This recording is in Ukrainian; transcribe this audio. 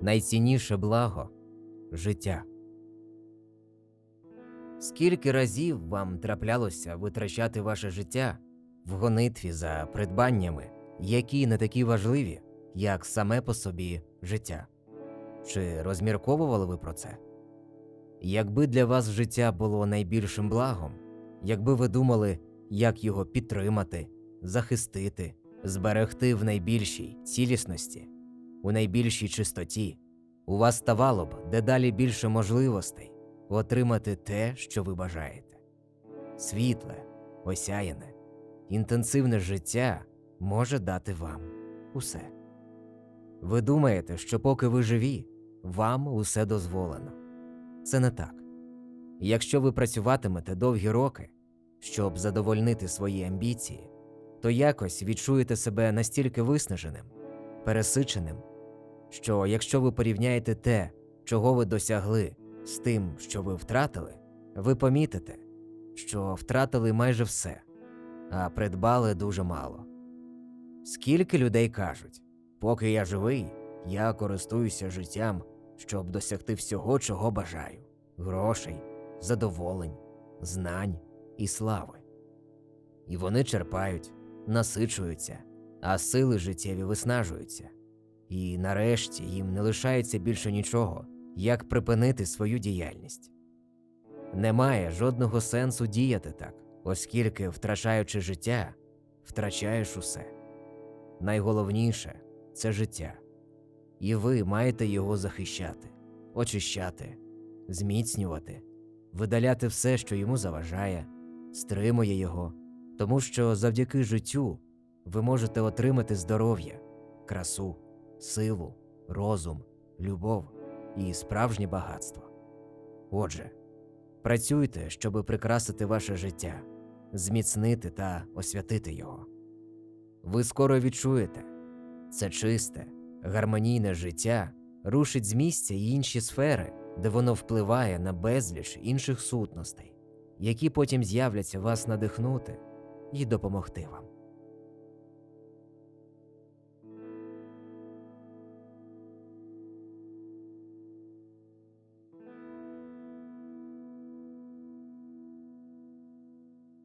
найцінніше благо життя. Скільки разів вам траплялося витрачати ваше життя в гонитві за придбаннями, які не такі важливі, як саме по собі життя? Чи розмірковували ви про це? Якби для вас життя було найбільшим благом, якби ви думали, як його підтримати, захистити, зберегти в найбільшій цілісності, у найбільшій чистоті, у вас ставало б дедалі більше можливостей отримати те, що ви бажаєте. Світле, осяяне, інтенсивне життя може дати вам усе. Ви думаєте, що поки ви живі, вам усе дозволено. Це не так. Якщо ви працюватимете довгі роки, щоб задовольнити свої амбіції, то якось відчуєте себе настільки виснаженим, пересиченим, що якщо ви порівняєте те, чого ви досягли, з тим, що ви втратили, ви помітите, що втратили майже все, а придбали дуже мало. Скільки людей кажуть, поки я живий, я користуюся життям, щоб досягти всього, чого бажаю грошей, задоволень, знань і слави. І вони черпають, насичуються, а сили життєві виснажуються. І нарешті їм не лишається більше нічого, як припинити свою діяльність. Немає жодного сенсу діяти так, оскільки, втрачаючи життя, втрачаєш усе. Найголовніше це життя, і ви маєте його захищати, очищати, зміцнювати, видаляти все, що йому заважає, стримує його, тому що завдяки життю ви можете отримати здоров'я, красу, силу, розум, любов і справжнє багатство. Отже, працюйте, щоб прикрасити ваше життя, зміцнити та освятити його. Ви скоро відчуєте це чисте, гармонійне життя рушить з місця й інші сфери, де воно впливає на безліч інших сутностей, які потім з'являться вас надихнути і допомогти вам.